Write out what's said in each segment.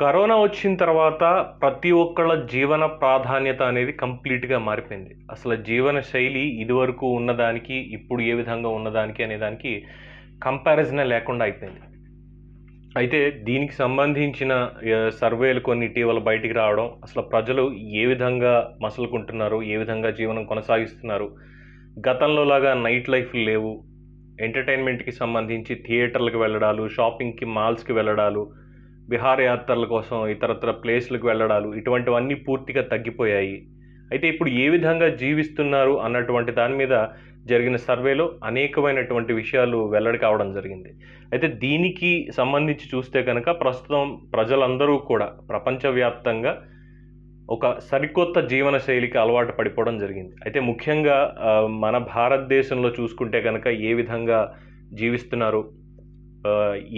Corona వచ్చిన తర్వాత ప్రతి ఒక్కళ్ళ జీవన ప్రాధాన్యత అనేది కంప్లీట్గా మారిపోయింది. అసలు జీవన శైలి ఇదివరకు ఉన్నదానికి ఇప్పుడు ఏ విధంగా ఉన్నదానికి అనే దానికి కంపారిజనే లేకుండా అయిపోయింది. అయితే దీనికి సంబంధించిన సర్వేలు కొన్ని ఇటీవల బయటికి రావడం అసలు ప్రజలు ఏ విధంగా మసలుకుంటున్నారు ఏ విధంగా జీవనం కొనసాగిస్తున్నారు గతంలో లాగా నైట్ లైఫ్ లేవు ఎంటర్టైన్మెంట్కి సంబంధించి థియేటర్లకు వెళ్ళడాలు షాపింగ్కి మాల్స్కి వెళ్ళడాలు విహారయాత్రల కోసం ఇతరత్ర ప్లేస్లకు వెళ్ళడాలు ఇటువంటివన్నీ పూర్తిగా తగ్గిపోయాయి. అయితే ఇప్పుడు ఏ విధంగా జీవిస్తున్నారు అన్నటువంటి దాని మీద జరిగిన సర్వేలో అనేకమైనటువంటి విషయాలు వెల్లడి కావడం జరిగింది. అయితే దీనికి సంబంధించి చూస్తే కనుక ప్రస్తుతం ప్రజలందరూ కూడా ప్రపంచవ్యాప్తంగా ఒక సరికొత్త జీవన శైలికి అలవాటు పడిపోవడం జరిగింది. అయితే ముఖ్యంగా మన భారతదేశంలో చూసుకుంటే కనుక ఏ విధంగా జీవిస్తున్నారు?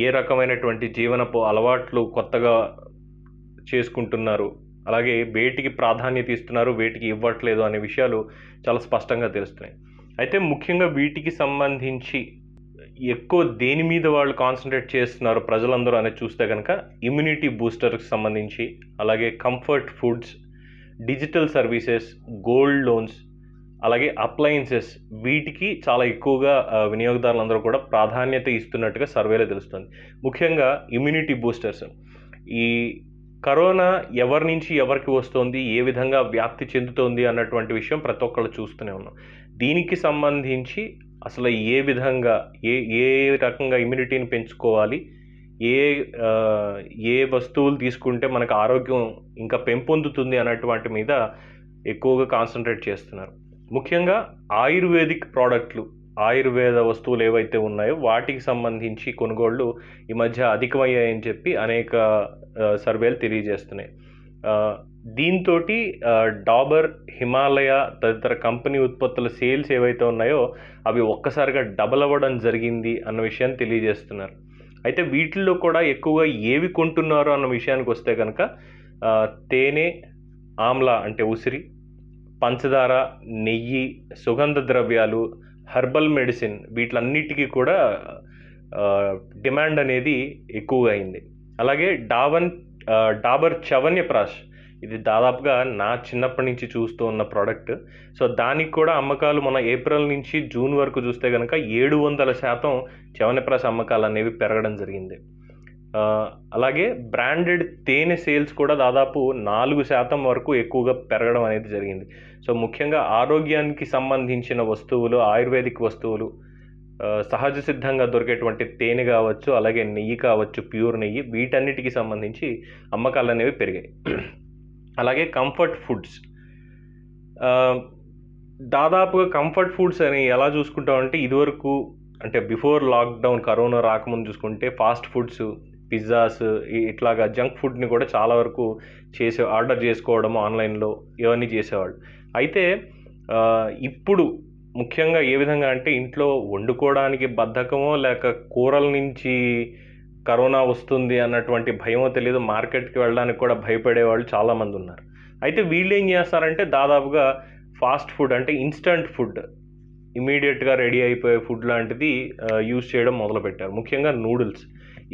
ఏ రకమైనటువంటి జీవనపు అలవాట్లు కొత్తగా చేసుకుంటున్నారు? అలాగే వేటికి ప్రాధాన్యత ఇస్తున్నారు వేటికి ఇవ్వట్లేదు అనే విషయాలు చాలా స్పష్టంగా తెలుస్తున్నాయి. అయితే ముఖ్యంగా వీటికి సంబంధించి ఎక్కువ దేని మీద వాళ్ళు కాన్సన్ట్రేట్ చేస్తున్నారు ప్రజలందరూ అనేది చూస్తే కనుక ఇమ్యూనిటీ బూస్టర్కి సంబంధించి అలాగే comfort foods digital services gold loans అలాగే అప్లయన్సెస్ వీటికి చాలా ఎక్కువగా వినియోగదారులందరూ కూడా ప్రాధాన్యత ఇస్తున్నట్టుగా సర్వేలో తెలుస్తుంది. ముఖ్యంగా ఇమ్యూనిటీ బూస్టర్స్ ఈ కరోనా ఎవరి నుంచి ఎవరికి వస్తుంది ఏ విధంగా వ్యాప్తి చెందుతోంది అన్నటువంటి విషయం ప్రతి ఒక్కళ్ళు చూస్తూనే ఉన్నాం. దీనికి సంబంధించి అసలు ఏ విధంగా ఏ ఏ రకంగా ఇమ్యూనిటీని పెంచుకోవాలి ఏ ఏ వస్తువులు తీసుకుంటే మనకు ఆరోగ్యం ఇంకా పెంపొందుతుంది అన్నటువంటి మీద ఎక్కువగా కాన్సన్ట్రేట్ చేస్తున్నారు. ముఖ్యంగా ఆయుర్వేదిక్ ప్రోడక్ట్లు ఆయుర్వేద వస్తువులు ఏవైతే ఉన్నాయో వాటికి సంబంధించి కొనుగోళ్ళు ఈ మధ్య అధికమయ్యాయని చెప్పి అనేక సర్వేలు తెలియజేస్తున్నాయి. దీంతో డాబర్ హిమాలయ తదితర కంపెనీ ఉత్పత్తుల సేల్స్ ఏవైతే ఉన్నాయో అవి ఒక్కసారిగా డబల్ అవ్వడం జరిగింది అన్న విషయాన్ని తెలియజేస్తున్నారు. అయితే వీటిల్లో కూడా ఎక్కువగా ఏవి కొంటున్నారు అన్న విషయానికి వస్తే కనుక తేనె ఆమ్లా అంటే ఉసిరి పంచదార నెయ్యి సుగంధ ద్రవ్యాలు హర్బల్ మెడిసిన్ వీటిలన్నిటికీ కూడా డిమాండ్ అనేది ఎక్కువగా అయింది. అలాగే డావన్ డాబర్ చవన్యప్రాష్ ఇది దాదాపుగా నా చిన్నప్పటి నుంచి చూస్తూ ఉన్న ప్రోడక్ట్. సో దానికి కూడా అమ్మకాలు మన ఏప్రిల్ నుంచి జూన్ వరకు చూస్తే కనుక ఏడు వందల శాతం చవన్యప్రాష్ అమ్మకాలు అనేవి పెరగడం జరిగింది. అలాగే బ్రాండెడ్ తేనె సేల్స్ కూడా దాదాపు నాలుగు శాతం వరకు ఎక్కువగా పెరగడం అనేది జరిగింది. సో ముఖ్యంగా ఆరోగ్యానికి సంబంధించిన వస్తువులు ఆయుర్వేదిక్ వస్తువులు సహజ సిద్ధంగా దొరికేటువంటి తేనె కావచ్చు అలాగే నెయ్యి కావచ్చు ప్యూర్ నెయ్యి వీటన్నిటికి సంబంధించి అమ్మకాలు అనేవి పెరిగాయి. అలాగే కంఫర్ట్ ఫుడ్స్ దాదాపుగా కంఫర్ట్ ఫుడ్స్ అని ఎలా చూసుకుంటామంటే ఇదివరకు అంటే బిఫోర్ లాక్డౌన్ కరోనా రాకముందు చూసుకుంటే ఫాస్ట్ ఫుడ్స్ పిజ్జాస్ ఇట్లాగా జంక్ ఫుడ్ని కూడా చాలా వరకు చేసే ఆర్డర్ చేసుకోవడం ఆన్లైన్లో ఇవన్నీ చేసేవాళ్ళు. అయితే ఇప్పుడు ముఖ్యంగా ఏ విధంగా అంటే ఇంట్లో వండుకోవడానికి బద్ధకమో లేక కూరల నుంచి కరోనా వస్తుంది అన్నటువంటి భయమో తెలియదు మార్కెట్కి వెళ్ళడానికి కూడా భయపడే వాళ్ళు చాలామంది ఉన్నారు. అయితే వీళ్ళు ఏం చేస్తారంటే దాదాపుగా ఫాస్ట్ ఫుడ్ అంటే ఇన్స్టంట్ ఫుడ్ ఇమీడియట్గా రెడీ అయిపోయే ఫుడ్ లాంటిది యూజ్ చేయడం మొదలుపెట్టారు. ముఖ్యంగా నూడిల్స్.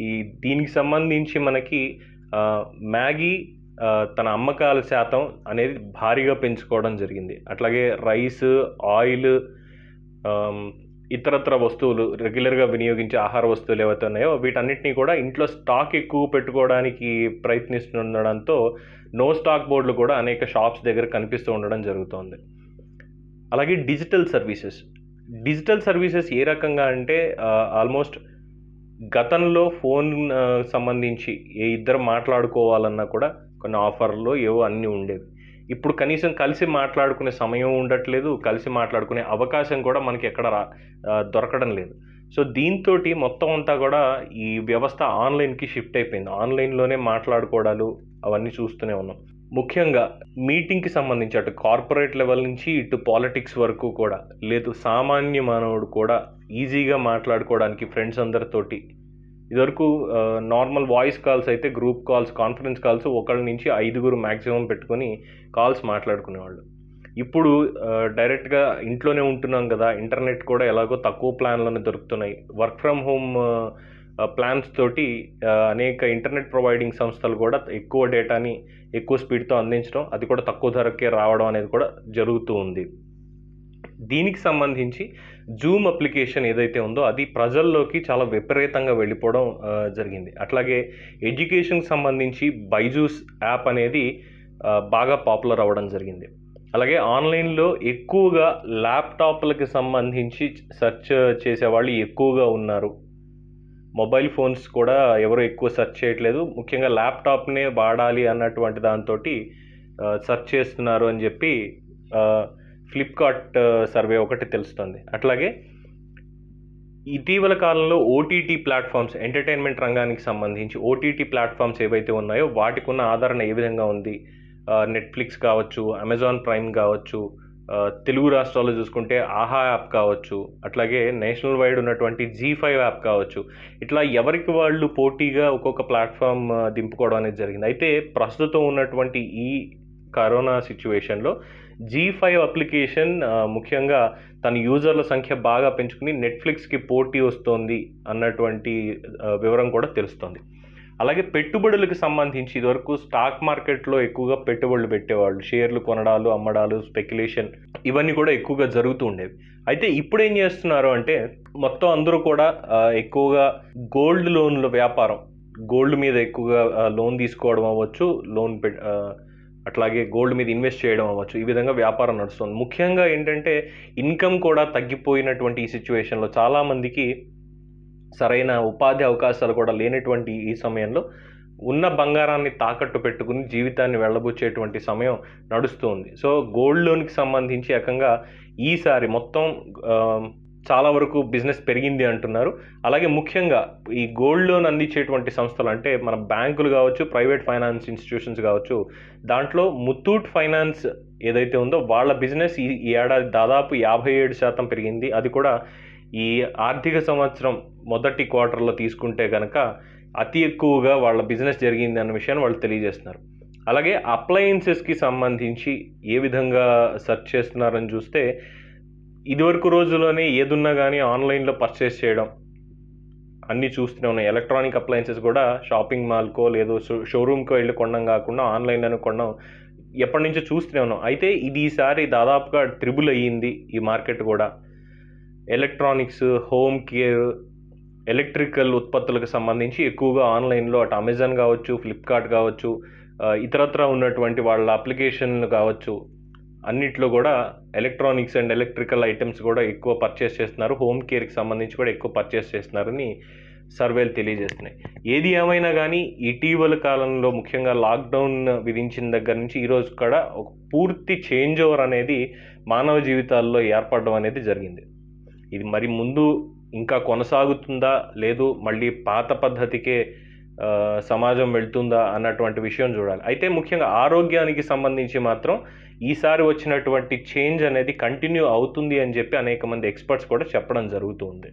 ఈ దీనికి సంబంధించి మనకి మ్యాగీ తన అమ్మకాల శాతం అనేది భారీగా పెంచుకోవడం జరిగింది. అట్లాగే రైస్ ఆయిల్ ఇతరత్ర వస్తువులు రెగ్యులర్గా వినియోగించే ఆహార వస్తువులు ఏవైతే ఉన్నాయో వీటన్నిటినీ కూడా ఇంట్లో స్టాక్ ఎక్కువ పెట్టుకోవడానికి ప్రయత్నిస్తుండడంతో నో స్టాక్ బోర్డులు కూడా అనేక షాప్స్ దగ్గర కనిపిస్తూ ఉండడం జరుగుతోంది. అలాగే డిజిటల్ సర్వీసెస్. డిజిటల్ సర్వీసెస్ ఏ రకంగా అంటే ఆల్మోస్ట్ గతంలో ఫోన్ సంబంధించి ఏ ఇద్దరు మాట్లాడుకోవాలన్నా కూడా కొన్ని ఆఫర్లు ఏవో అన్నీ ఉండేవి. ఇప్పుడు కనీసం కలిసి మాట్లాడుకునే సమయం ఉండట్లేదు కలిసి మాట్లాడుకునే అవకాశం కూడా మనకి ఎక్కడ రా దొరకడం లేదు. సో దీంతో మొత్తం అంతా కూడా ఈ వ్యవస్థ ఆన్లైన్కి షిఫ్ట్ అయిపోయింది. ఆన్లైన్లోనే మాట్లాడుకోవడాలు అవన్నీ చూస్తూనే ఉన్నాం. ముఖ్యంగా మీటింగ్కి సంబంధించి అటు కార్పొరేట్ లెవెల్ నుంచి ఇటు పాలిటిక్స్ వరకు కూడా లేదు సామాన్య మానవుడు కూడా ఈజీగా మాట్లాడుకోవడానికి ఫ్రెండ్స్ అందరితోటి. ఇదివరకు నార్మల్ వాయిస్ కాల్స్ అయితే గ్రూప్ కాల్స్ కాన్ఫరెన్స్ కాల్స్ ఒకళ్ళ నుంచి ఐదుగురు మ్యాక్సిమం పెట్టుకొని కాల్స్ మాట్లాడుకునేవాళ్ళు. ఇప్పుడు డైరెక్ట్గా ఇంట్లోనే ఉంటున్నాం కదా ఇంటర్నెట్ కూడా ఎలాగో తక్కువ ప్లాన్లోనే దొరుకుతున్నాయి. వర్క్ ఫ్రమ్ హోమ్ ప్లాన్స్ తోటి అనేక ఇంటర్నెట్ ప్రొవైడింగ్ సంస్థలు కూడా ఎక్కువ డేటాని ఎక్కువ స్పీడ్తో అందించడం అది కూడా తక్కువ ధరకే రావడం అనేది కూడా జరుగుతూ ఉంది. దీనికి సంబంధించి జూమ్ అప్లికేషన్ ఏదైతే ఉందో అది ప్రజల్లోకి చాలా విపరీతంగా వెళ్ళిపోవడం జరిగింది. అట్లాగే ఎడ్యుకేషన్కి సంబంధించి బైజూస్ యాప్ అనేది బాగా పాపులర్ అవ్వడం జరిగింది. అలాగే ఆన్లైన్లో ఎక్కువగా ల్యాప్టాప్లకి సంబంధించి సెర్చ్ చేసేవాళ్ళు ఎక్కువగా ఉన్నారు. మొబైల్ ఫోన్స్ కూడా ఎవరు ఎక్కువ సెర్చ్ చేయట్లేదు. ముఖ్యంగా ల్యాప్టాప్నే వాడాలి అన్నటువంటి దాంతో సెర్చ్ చేస్తున్నారు అని చెప్పి ఫ్లిప్కార్ట్ సర్వే ఒకటి తెలుస్తుంది. అట్లాగే ఇటీవల కాలంలో ఓటీటీ ప్లాట్ఫామ్స్ ఎంటర్టైన్మెంట్ రంగానికి సంబంధించి ఓటీటీ ప్లాట్ఫామ్స్ ఏవైతే ఉన్నాయో వాటికి ఉన్న ఆదరణ ఏ విధంగా ఉంది? నెట్ఫ్లిక్స్ కావచ్చు అమెజాన్ ప్రైమ్ కావచ్చు తెలుగు రాష్ట్రాల్లో చూసుకుంటే ఆహా యాప్ కావచ్చు అట్లాగే నేషనల్ వైడ్ ఉన్నటువంటి జీ ఫైవ్ యాప్ కావచ్చు ఇట్లా ఎవరికి వాళ్ళు పోటీగా ఒక్కొక్క ప్లాట్ఫామ్ దింపుకోవడం అనేది జరిగింది. అయితే ప్రస్తుతం ఉన్నటువంటి ఈ కరోనా సిచ్యువేషన్లో జీ ఫైవ్ అప్లికేషన్ ముఖ్యంగా తన యూజర్ల సంఖ్య బాగా పెంచుకుని నెట్ఫ్లిక్స్కి పోటీ వస్తోంది అన్నటువంటి వివరం కూడా తెలుస్తోంది. అలాగే పెట్టుబడులకు సంబంధించి ఇదివరకు స్టాక్ మార్కెట్లో ఎక్కువగా పెట్టుబడులు పెట్టేవాళ్ళు. షేర్లు కొనడాలు అమ్మడాలు స్పెక్యులేషన్ ఇవన్నీ కూడా ఎక్కువగా జరుగుతూ ఉండేవి. అయితే ఇప్పుడు ఏం చేస్తున్నారు అంటే మొత్తం అందరూ కూడా ఎక్కువగా గోల్డ్ లోన్ల వ్యాపారం. గోల్డ్ మీద ఎక్కువగా లోన్ తీసుకోవడం అవ్వచ్చు లోన్ పె అట్లాగే గోల్డ్ మీద ఇన్వెస్ట్ చేయడం అవ్వచ్చు. ఈ విధంగా వ్యాపారం నడుస్తుంది. ముఖ్యంగా ఏంటంటే ఇన్కమ్ కూడా తగ్గిపోయినటువంటి ఈ సిచ్యువేషన్లో చాలామందికి సరైన ఉపాధి అవకాశాలు కూడా లేనటువంటి ఈ సమయంలో ఉన్న బంగారాన్ని తాకట్టు పెట్టుకుని జీవితాన్ని వెళ్ళబుచ్చేటువంటి సమయం నడుస్తూ ఉంది సో గోల్డ్ లోన్కి సంబంధించి ఏకంగా ఈసారి మొత్తం చాలా వరకు బిజినెస్ పెరిగింది అంటున్నారు. అలాగే ముఖ్యంగా ఈ గోల్డ్ లోన్ అందించేటువంటి సంస్థలు అంటే మన బ్యాంకులు కావచ్చు ప్రైవేట్ ఫైనాన్స్ ఇన్స్టిట్యూషన్స్ కావచ్చు దాంట్లో ముత్తూట్ ఫైనాన్స్ ఏదైతే ఉందో వాళ్ళ బిజినెస్ ఈ ఏడాది దాదాపు యాభై ఏడు శాతం పెరిగింది. అది కూడా ఈ ఆర్థిక సంవత్సరం మొదటి క్వార్టర్లో తీసుకుంటే కనుక అతి ఎక్కువగా వాళ్ళ బిజినెస్ జరిగింది అన్న విషయాన్ని వాళ్ళు తెలియజేస్తున్నారు. అలాగే అప్లయన్సెస్కి సంబంధించి ఏ విధంగా సెర్చ్ చేస్తున్నారని చూస్తే ఇదివరకు రోజుల్లోనే ఏదున్నా కానీ ఆన్లైన్లో పర్చేస్ చేయడం అన్నీ చూస్తూనే ఉన్నాయి. ఎలక్ట్రానిక్ అప్లయన్సెస్ కూడా షాపింగ్ మాల్కో లేదో షో షోరూమ్కో వెళ్ళి కొనడం కాకుండా ఆన్లైన్లోనే కొనడం ఎప్పటి నుంచో చూస్తూనే ఉన్నాం. అయితే ఇది ఈసారి దాదాపుగా ట్రిబుల్ అయ్యింది ఈ మార్కెట్ కూడా. ఎలక్ట్రానిక్స్ హోమ్ కేర్ ఎలక్ట్రికల్ ఉత్పత్తులకు సంబంధించి ఎక్కువగా ఆన్లైన్లో అటు అమెజాన్ కావచ్చు ఫ్లిప్కార్ట్ కావచ్చు ఇతరత్ర ఉన్నటువంటి వాళ్ళ అప్లికేషన్లు కావచ్చు. అన్నిట్లో కూడా ఎలక్ట్రానిక్స్ అండ్ ఎలక్ట్రికల్ ఐటమ్స్ కూడా ఎక్కువ పర్చేస్ చేస్తున్నారు. హోమ్ కేర్కి సంబంధించి కూడా ఎక్కువ పర్చేస్ చేస్తున్నారని సర్వేలు తెలియజేస్తున్నాయి. ఏది ఏమైనా కానీ ఇటీవల కాలంలో ముఖ్యంగా లాక్డౌన్ విధించిన దగ్గర నుంచి ఈరోజు కూడా ఒక పూర్తి చేంజ్ ఓవర్ అనేది మానవ జీవితాల్లో ఏర్పడడం అనేది జరిగింది. ఇది మరి ముందు ఇంకా కొనసాగుతుందా? లేదు మళ్ళీ పాత పద్ధతికే సమాజం వెళ్తుందా అన్నటువంటి విషయం చూడాలి. అయితే ముఖ్యంగా ఆరోగ్యానికి సంబంధించి మాత్రం ఈసారి వచ్చినటువంటి చేంజ్ అనేది కంటిన్యూ అవుతుంది అని చెప్పి అనేక మంది ఎక్స్పర్ట్స్ కూడా చెప్పడం జరుగుతుంది